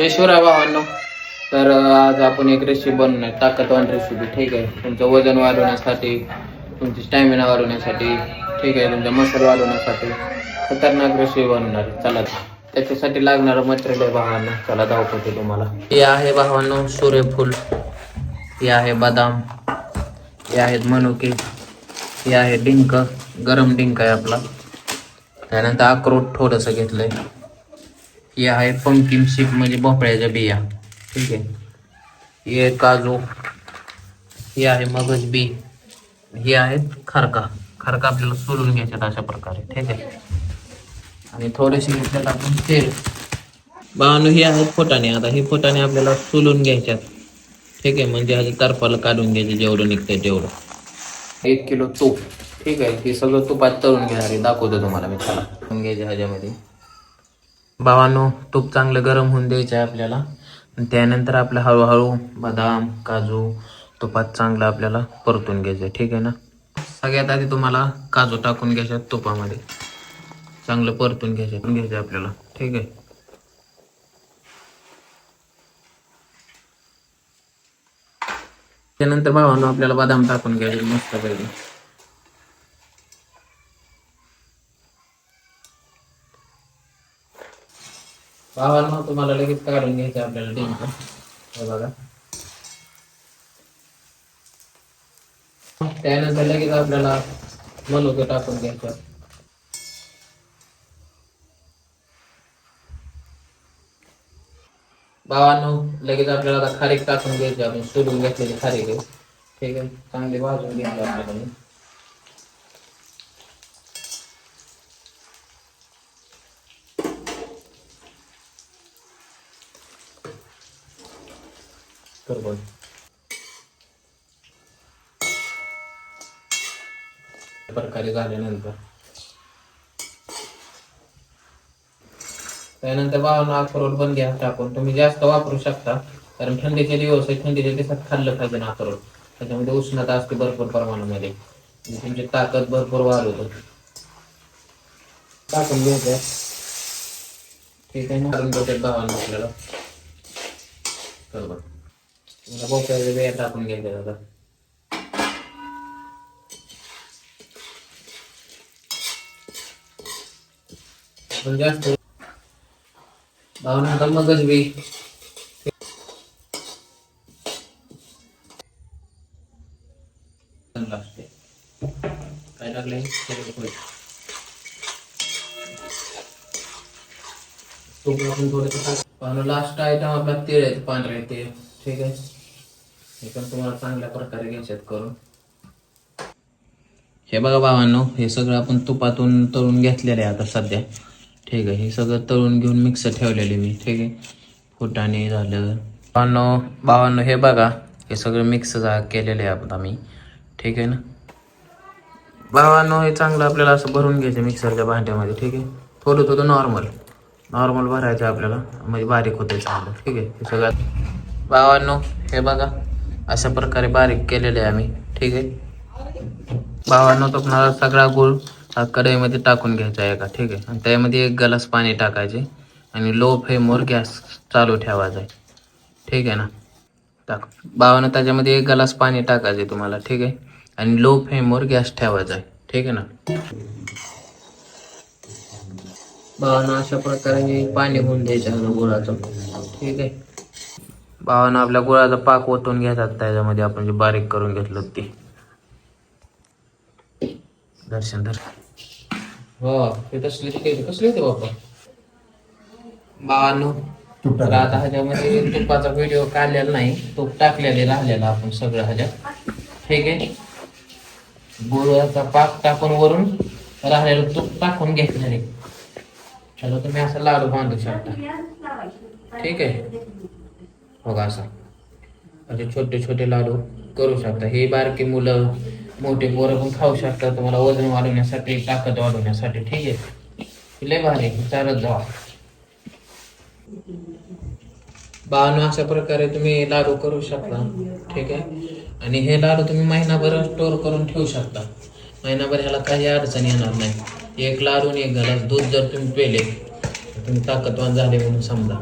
जय शिवराय भावांनो तर आज आपण एक रेसिपी बनवणार. ताकदवान रेसिपी ठीक आहे? तुमचं वजन वाढवण्यासाठी तुमची स्टॅमिना वाढवण्यासाठी ठीक आहे? तुमचा मसल वाढवण्यासाठी खतरनाक रेसिपी बनवणार. चला त्याच्यासाठी लागणारं मटेरियल आहे भावांना. चला दाखवते तुम्हाला. हे आहे भावांनो सूर्यफूल. हे आहे बदाम. हे आहेत मनुके. हे आहे डिंक. गरम डिंक आहे आपला. त्यानंतर अक्रोट थोडंसं घेतलंय. हे आहे पंकिम सीप म्हणजे भोपळ्याच्या बिया. ठीक आहे. हे काजू हे आहे मगज बी हे आहेत खारका. खारका आपल्याला सोलून घ्यायच्यात अशा प्रकारे. ठीक आहे. आणि थोडेसे घेतल्यात आपण तेल. बाणू हे आहेत फुटाणे. आता हे फुटाणे आपल्याला सोलून घ्यायच्यात. ठीक आहे. म्हणजे ह्याचं तरपाला काढून घ्यायचे जेवढं निघतंय तेवढं. एक किलो तूप. ठीक आहे. हे सगळं तुपात तळून घेणार आहे. दाखवतो तुम्हाला मी चला तळून घ्यायचे ह्याच्यामध्ये. भावांनो तूप चांगलं गरम होऊन द्यायचं आहे आपल्याला. त्यानंतर आपलं हळूहळू बदाम काजू तुपात चांगलं आपल्याला परतून घ्यायचं आहे. ठीक आहे ना? सगळ्यात आधी तुम्हाला काजू टाकून घ्यायच्या तुपामध्ये. चांगलं परतून घ्यायचं घ्यायचं आपल्याला. ठीक आहे? त्यानंतर भावानो आपल्याला बदाम टाकून घ्यायचे मस्त पाहिजे भावांनो तुम्हाला लगेच काढून घ्यायचं आपल्याला डिंक हे बघा. त्यानंतर लगेच आपल्याला मनुके टाकून घ्यायचं. बावांनो लगेच आपल्याला आता खारीक टाकून घ्यायची. आपण सोडून घेतलेली खारीक आहे. ठीक आहे. चांगली भाजून घ्यायची आपल्याला. बरोबर प्रकारे झाल्यानंतर. त्यानंतर बावन्न अक्रोड पण घ्या टाकून. तुम्ही जास्त वापरू शकता कारण थंडीचे दिवस आहे थंडीच्या दिवसात खाल्लं पाहिजे ना अक्रोड त्याच्यामध्ये उष्णता असते भरपूर प्रमाणामध्ये. तुमची ताकद भरपूर वाढवतो. टाकून घ्यायचं. ठीक आहे ना? काढून आपल्याला. बरोबर भोपळ्याच्या बिया टाकून घ्यायच्या आता पण जास्त भावना मगच बी. काय टाकले तूप आपण थोडंसं टाक लास्ट आयटम आपला तेल आहे पांढरे तेल ठीक आहे? हे पण तुम्हाला चांगल्या प्रकारे घ्यायच्यात करून. हे बघा भावांनो हे सगळं आपण तुपातून तळून घेतलेलं आहे आता सध्या. ठीक आहे हे सगळं तळून घेऊन मिक्स ठेवलेले मी. ठीक आहे. फुटाणे झालं. भावांनो भावांनो हे बघा. हे सगळं मिक्स केलेलं आहे आपण आम्ही ठीक आहे ना? भावांनो हे चांगलं आपल्याला असं भरून घ्यायचं मिक्सरच्या भांड्यामध्ये. ठीक आहे? थोडं थोडं नॉर्मल नॉर्मल भरायचं आपल्याला. म्हणजे बारीक होते चांगलं. ठीक आहे? हे सगळं भावांनो हे बघा. अशा प्रकारे बारीक केलेले आहे आम्ही. ठीक आहे? भावांनो तुम्हाला सगळा गुळ कढईमध्ये टाकून घ्यायचा आहे का? ठीक आहे? आणि त्यामध्ये एक ग्लास पाणी टाकायचे आणि लो फ्लेमवर गॅस चालू ठेवायचा आहे. ठीक आहे ना? टाक. भावानं त्याच्यामध्ये एक ग्लास पाणी टाकायचे तुम्हाला. ठीक आहे? आणि लो फ्लेमवर गॅस ठेवायचा आहे. ठीक आहे ना? भावानं अशा प्रकारे पाणी होऊन द्यायचं गुळाचं. ठीक आहे? भावानं आपल्या गुळाचा पाक ओतून घेतात त्याच्यामध्ये आपण जे बारीक करून घेतलं ते. दर्शन दर हो ते तसले ते कसले होते बाबा? बावांनो तर आता ह्याच्यामध्ये तुपाचा व्हिडिओ काढलेला नाही. तूप टाकलेले राहिलेला आपण सगळं ह्याच्यात. ठीक आहे? गुळाचा पाक टाकून वरून राहिलेलं तूप टाकून घेतलेलं चलो तुम्ही असं लाडू बांधू शकता. ठीक आहे? बघा असं. म्हणजे छोटे छोटे लाडू करू शकता. हे बारकी मुलं मोठे पोरं पण खाऊ शकतात. तुम्हाला वजन वाढवण्यासाठी ताकद वाढवण्यासाठी. ठीक आहे. लय भारी. चालत जावा बावन्न अशा प्रकारे तुम्ही लाडू करू शकता. ठीक आहे. आणि हे लाडू तुम्ही महिनाभर स्टोर करून ठेवू शकता. महिनाभर ह्याला काही अडचण येणार नाही. एक लाडू आणि एक गलास दूध जर तुम्ही पेले तुम्ही ताकदवान झाले म्हणून समजा.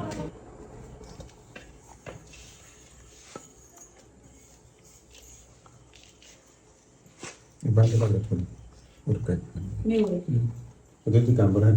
भांडे लागत पण उरकाय निवड होते ती काम बरं